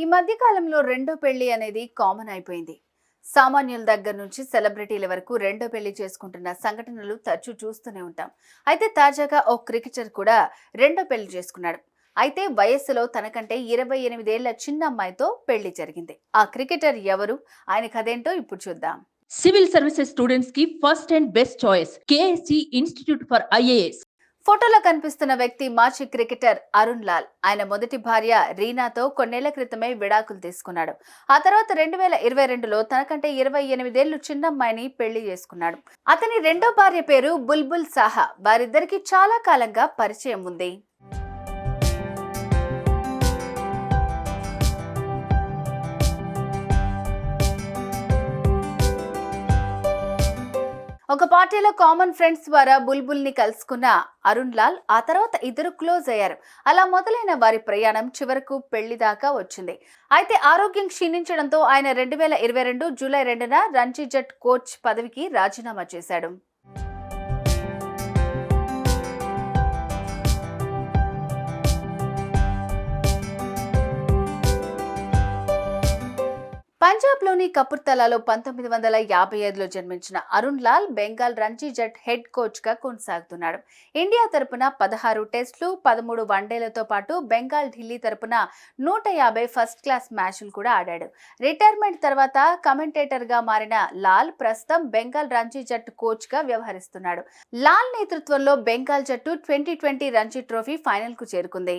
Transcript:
ఈ మధ్య కాలంలో రెండో పెళ్ళి అనేది కామన్ అయిపోయింది. సామాన్యుల దగ్గర నుంచి సెలబ్రిటీల వరకు రెండో పెళ్ళి చేసుకుంటున్న సంఘటనలు తరచూ చూస్తూనే ఉంటాం. అయితే తాజాగా ఓ క్రికెటర్ కూడా రెండో పెళ్ళి చేసుకున్నాడు. అయితే వయస్సులో తనకంటే ఇరవై ఎనిమిదేళ్ళ చిన్న అమ్మాయితో పెళ్ళి జరిగింది. ఆ క్రికెటర్ ఎవరు? ఆయన కదేంటో ఇప్పుడు చూద్దాం. సివిల్ సర్వీసెస్ స్టూడెంట్స్కి first and best choice KSC institute for IAS. ఫోటోలో కనిపిస్తున్న వ్యక్తి మాజీ క్రికెటర్ అరుణ్ లాల్. ఆయన మొదటి భార్య రీనాతో కొన్నేళ్ళ క్రితమే విడాకులు తీసుకున్నాడు. ఆ తర్వాత రెండు వేల ఇరవై రెండులో తనకంటే ఇరవై ఎనిమిదేళ్ళు చిన్నమ్మాయిని పెళ్ళి చేసుకున్నాడు. అతని రెండో భార్య పేరు బుల్బుల్ సాహా. వారిద్దరికి చాలా కాలంగా పరిచయం ఉంది. ఒక పార్టీలో కామన్ ఫ్రెండ్స్ ద్వారా బుల్బుల్ని కలుసుకున్న అరుణ్ లాల్ ఆ తర్వాత ఇద్దరు క్లోజ్ అయ్యారు. అలా మొదలైన వారి ప్రయాణం చివరకు పెళ్ళి దాకా వచ్చింది. అయితే ఆరోగ్యం క్షీణించడంతో ఆయన రెండు వేల ఇరవై రెండు జూలై రెండున రంజీ జట్ కోచ్ పదవికి రాజీనామా చేశాడు. పంజాబ్లోని కపుర్తలాలో పంతొమ్మిది వందల యాభై ఐదులో జన్మించిన అరుణ్ లాల్ బెంగాల్ రంజీ జట్ హెడ్ కోచ్గా కొనసాగుతున్నాడు. ఇండియా తరపున పదహారు టెస్టులు పదమూడు వన్డేలతో పాటు బెంగాల్ ఢిల్లీ తరపున నూట యాభై ఫస్ట్ క్లాస్ మ్యాచ్లు కూడా ఆడాడు. రిటైర్మెంట్ తర్వాత కమెంటేటర్గా మారిన లాల్ ప్రస్తుతం బెంగాల్ రంజీ జట్టు కోచ్గా వ్యవహరిస్తున్నాడు. లాల్ నేతృత్వంలో బెంగాల్ జట్టు ట్వంటీ ట్వంటీ రంజీ ట్రోఫీ ఫైనల్కు చేరుకుంది.